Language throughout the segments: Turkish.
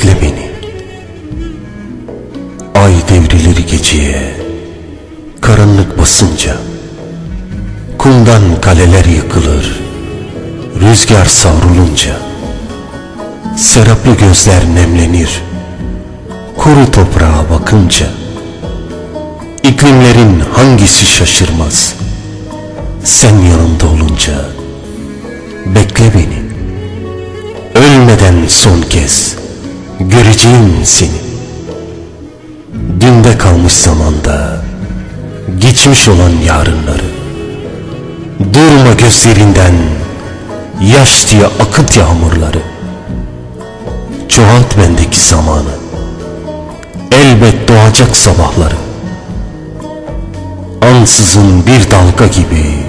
bekle beni. Ay devrilir geceye, karanlık basınca, kumdan kaleler yıkılır, rüzgar savrulunca, seraplı gözler nemlenir, kuru toprağa bakınca, iklimlerin hangisi şaşırmaz, sen yanımda olunca, bekle beni, ölmeden son kez.'' Göreceğim seni. Dünde kalmış zamanda Geçmiş olan yarınları Durma gözlerinden Yaş diye akıt yağmurları. Çoğalt bendeki zamanı. Elbet doğacak sabahları. Ansızın bir dalga gibi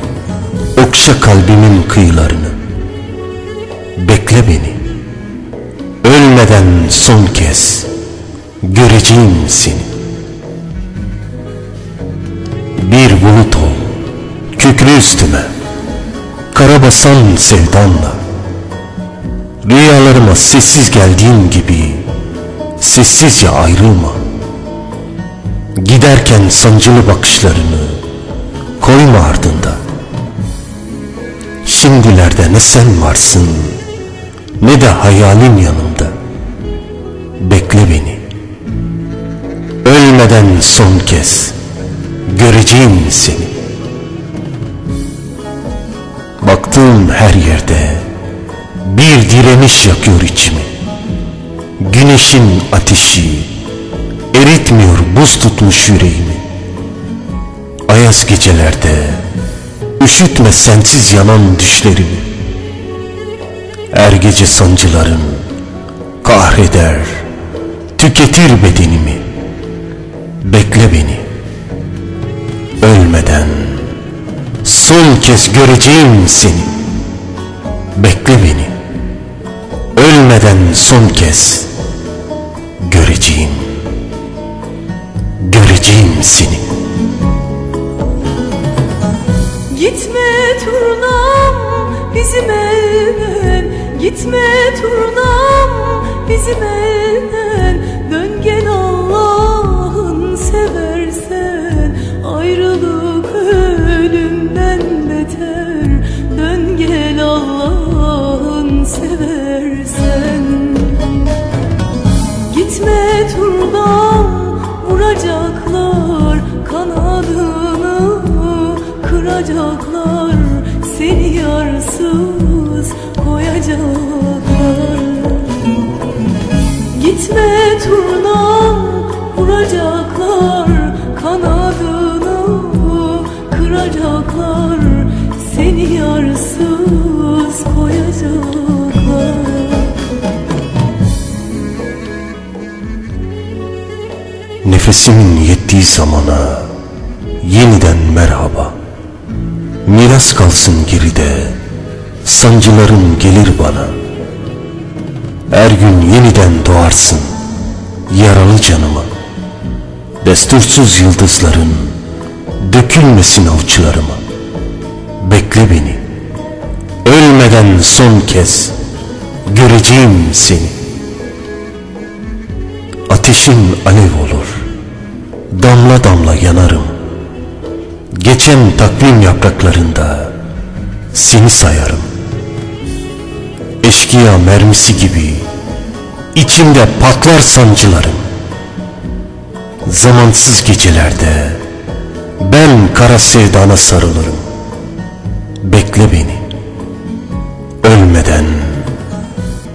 Okşa kalbimin kıyılarını. Bekle beni Ölmeden son kez Göreceğim seni. Bir bulut ol Kükrü üstüme. Karabasan sevdanla. Rüyalarıma sessiz geldiğin gibi Sessizce ayrılma. Giderken sancılı bakışlarını Koyma ardında. Şimdilerde ne sen varsın Ne de hayalin yanımda Bekle beni. Ölmeden son kez Göreceğim seni. Baktığım her yerde Bir direniş yakıyor içimi. Güneşin ateşi Eritmiyor buz tutmuş yüreğimi. Ayaz gecelerde Üşütme sensiz yanan düşlerimi. Er gece sancıların Kahreder Tüketir bedenimi. Bekle beni. Ölmeden Son kez göreceğim seni. Bekle beni. Ölmeden son kez Göreceğim. Göreceğim seni. Gitme turnam bizim evden. Gitme turnam bizim evden seni yarsız koyacaklar. Gitme turnam vuracaklar kanadını kıracaklar. Seni yarsız koyacaklar. Nefesimin yettiği zamana yeniden merhaba Miras kalsın geride sancılarım gelir bana. Her gün yeniden doğarsın yaralı canıma. Destursuz yıldızların dökülmesin avuçlarıma Bekle beni ölmeden son kez göreceğim seni. Ateşin alev olur Damla damla yanarım Geçen takvim yapraklarında Seni sayarım. Eşkıya mermisi gibi içimde patlar sancılarım. Zamansız gecelerde Ben kara sevdana sarılırım. Bekle beni. Ölmeden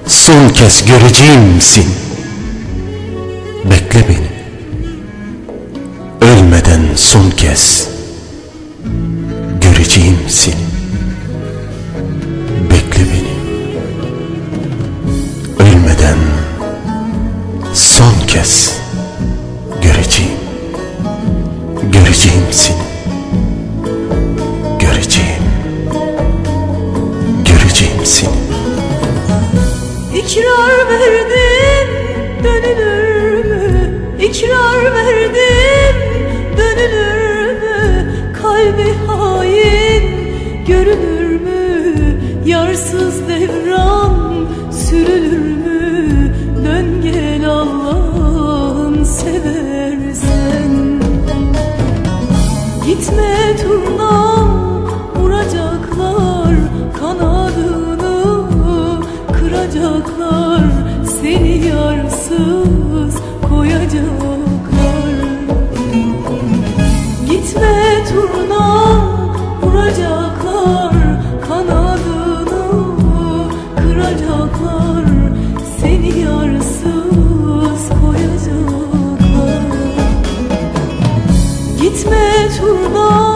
Son kez göreceğim seni Bekle beni. Ölmeden son kez Göreceğim seni Bekle beni. Ölmeden Son kez Göreceğim. Göreceğim seni. Göreceğim. Göreceğim seni. İkrar verdim dönülür mü? İkrar verdim turnam vuracaklar kanadını kıracaklar seni yarsız koyacaklar. Gitme turnam vuracaklar kanadını kıracaklar seni yarsız koyacaklar. Gitme vuracaklar